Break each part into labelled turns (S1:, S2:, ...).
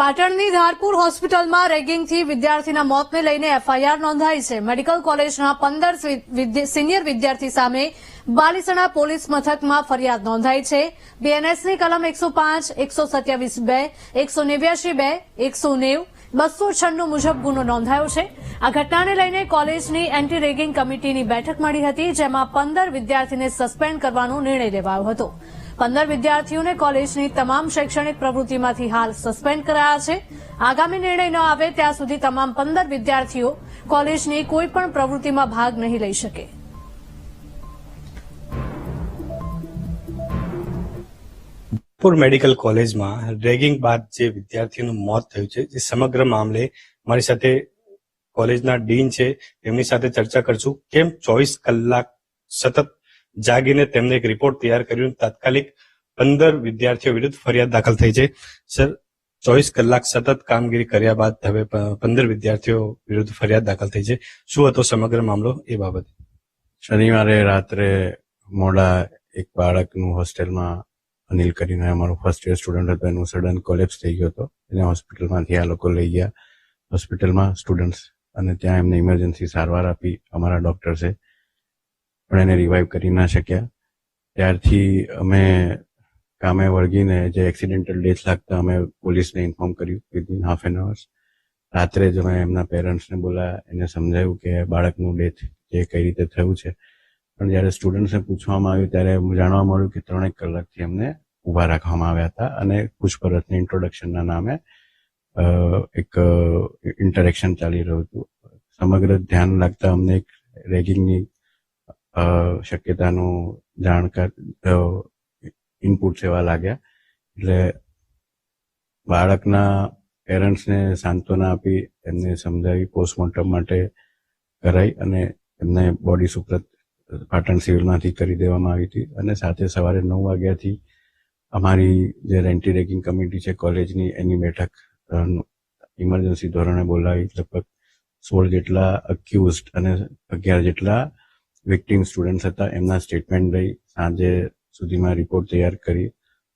S1: પાટણની ધારપુર હોસ્પિટલમાં રેગિંગથી વિદ્યાર્થીના મોતને લઈને એફઆઈઆર નોંધાઈ છે. મેડિકલ કોલેજના પંદર સિનિયર વિદ્યાર્થી સામે બાલીસણા પોલીસ મથકમાં ફરિયાદ નોંધાઈ છે. બીએનએસની કલમ એકસો પાંચ, એકસો સત્યાવીસ બે, એકસો નેવ્યાશી બે, એકસો નેવ, બસો છન્નું મુજબ ગુનો નોંધાયો છે. આ ઘટનાને લઈને કોલેજની એન્ટી રેગિંગ કમિટીની બેઠક મળી હતી, જેમાં પંદર વિદ્યાર્થીને સસ્પેન્ડ કરવાનો નિર્ણય લેવાયો હતો. પંદર વિદ્યાર્થીઓને કોલેજની તમામ શૈક્ષણિક પ્રવૃત્તિમાંથી હાલ સસ્પેન્ડ કરાયા છે. આગામી નિર્ણય ન આવે ત્યાં સુધી તમામ પંદર વિદ્યાર્થીઓ કોલેજની કોઈ પણ પ્રવૃત્તિમાં ભાગ નહીં લઈ શકે.
S2: પૂર મેડિકલ કોલેજમાં રેગિંગ બાદ જે વિદ્યાર્થીનું મોત થયું છે, જે સમગ્ર મામલે મારી સાથે કોલેજના ડીન છે, તેમની સાથે ચર્ચા કરશું. કેમ ચોવીસ કલાક સતત જાગીને તેમને એક રિપોર્ટ તૈયાર કર્યું. તાત્કાલિક પંદર વિદ્યાર્થીઓ વિરુદ્ધ ફરિયાદ દાખલ થઈ છે. સર, ચોવીસ કલાક સતત કામગીરી કર્યા બાદ હવે પંદર વિદ્યાર્થીઓ વિરુદ્ધ ફરિયાદ દાખલ થઈ છે. શું હતો સમગ્ર મામલો એ બાબત?
S3: શનિવારે રાત્રે મોડા એક બાળકનું હોસ્ટેલમાં અનિલ કરીને અમારો ફર્સ્ટ યર સ્ટુડન્ટ હતો. એનું સડન કોલેપ્સ થઈ ગયો હતો. એને હોસ્પિટલમાંથી આ લોકો લઈ ગયા. હોસ્પિટલમાં સ્ટુડન્ટ્સ અને ત્યાં એમને ઇમરજન્સી સારવાર આપી. અમારા ડોક્ટર્સે પણ એને રિવાઈવ કરી ના શક્યા. ત્યારથી અમે કામે વળગીને જે એક્સિડેન્ટલ ડેથ લાગતા અમે પોલીસને ઇન્ફોર્મ કર્યું વિધિન હાફ એન અવર્સ રાત્રે જ અમે એમના પેરેન્ટ્સને બોલાયા એને સમજાયું કે બાળકનું ડેથ જે કઈ રીતે થયું છે. પણ જ્યારે સ્ટુડન્ટ્સને પૂછવામાં આવ્યું ત્યારે જાણવા મળ્યું કે ત્રણેક કલાકથી એમને ઊભા રાખવામાં આવ્યા હતા અને પૂછપરછની ઇન્ટ્રોડક્શનના નામે એક ઇન્ટરેક્શન ચાલી રહ્યું હતું. સમગ્ર ધ્યાન લાગતા અમને એક રેગિંગની શક્યતાનું જાણકાર ઇનપુટ એવા લાગ્યા. એટલે બાળકના પેરેન્ટ્સને સાંત્વના આપી, એમને સમજાવી પોસ્ટમોર્ટમ માટે કરાઈ અને એમને બોડી સુપ્રત પાટણ સિવિલમાંથી કરી દેવામાં આવી હતી. અને સાથે સવારે નવ વાગ્યાથી અમારી જે રેન્ટી રેકિંગ કમિટી છે કોલેજની એની બેઠક ઇમરજન્સી ધોરણે બોલાવી. લગભગ સોળ જેટલા અક્યુઝડ અને અગિયાર જેટલા વિક્ટીમ સ્ટુડન્ટ્સ હતા. એમના સ્ટેટમેન્ટ લઈ સાંજે સુધીમાં રિપોર્ટ તૈયાર કરી.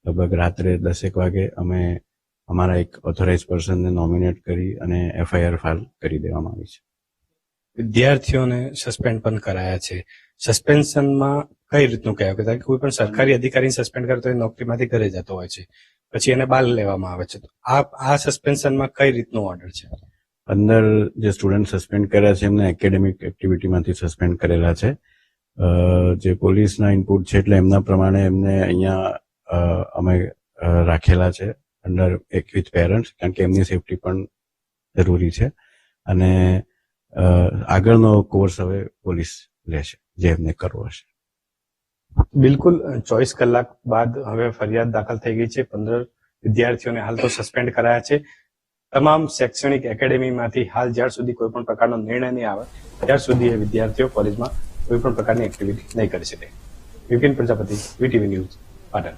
S3: લગભગ રાત્રે દસેક વાગે અમે અમારા એક ઓથોરાઇઝ પર્સનને નોમિનેટ કરી અને એફઆઈઆર ફાઇલ કરી દેવામાં આવી છે.
S2: વિદ્યાર્થીઓને સસ્પેન્ડ પણ કરાયા છે. સસ્પેન્શનમાં કઈ રીતનું કહેવાય? કે કોઈ પણ સરકારી અધિકારીને સસ્પેન્ડ કરતો હોય નોકરીમાંથી ઘરે જતો હોય છે. પછી એને બાલ લેવામાં આવે છે. આ આ સસ્પેન્શનમાં કઈ રીતનો ઓર્ડર છે?
S3: પંદર જે સ્ટુડન્ટ સસ્પેન્ડ કર્યા છે, એમને એકેડેમિક એક્ટિવિટીમાંથી સસ્પેન્ડ કરેલા છે. જે પોલીસના ઇનપુટ છે એટલે એમના પ્રમાણે એમને અહીંયા અમે રાખેલા છે અંડર એક વિથ પેરેન્ટ્સ કારણ કે એમની સેફટી પણ જરૂરી છે. અને આગળનો કોર્સ હવે પોલીસ લેશે, જે એમને કરવો હશે.
S2: બિલકુલ, ચોવીસ કલાક બાદ હવે ફરિયાદ દાખલ થઈ ગઈ છે. પંદર વિદ્યાર્થીઓને હાલ તો સસ્પેન્ડ કરાયા છે. તમામ શૈક્ષણિક એકેડેમીમાંથી હાલ જ્યાર સુધી કોઈ પણ પ્રકારનો નિર્ણય નહીં આવે, ત્યાર સુધી એ વિદ્યાર્થીઓ કોલેજમાં કોઈ પણ પ્રકારની એક્ટિવિટી નહીં કરી શકે. Vipin Prajapati VTV news, Patan.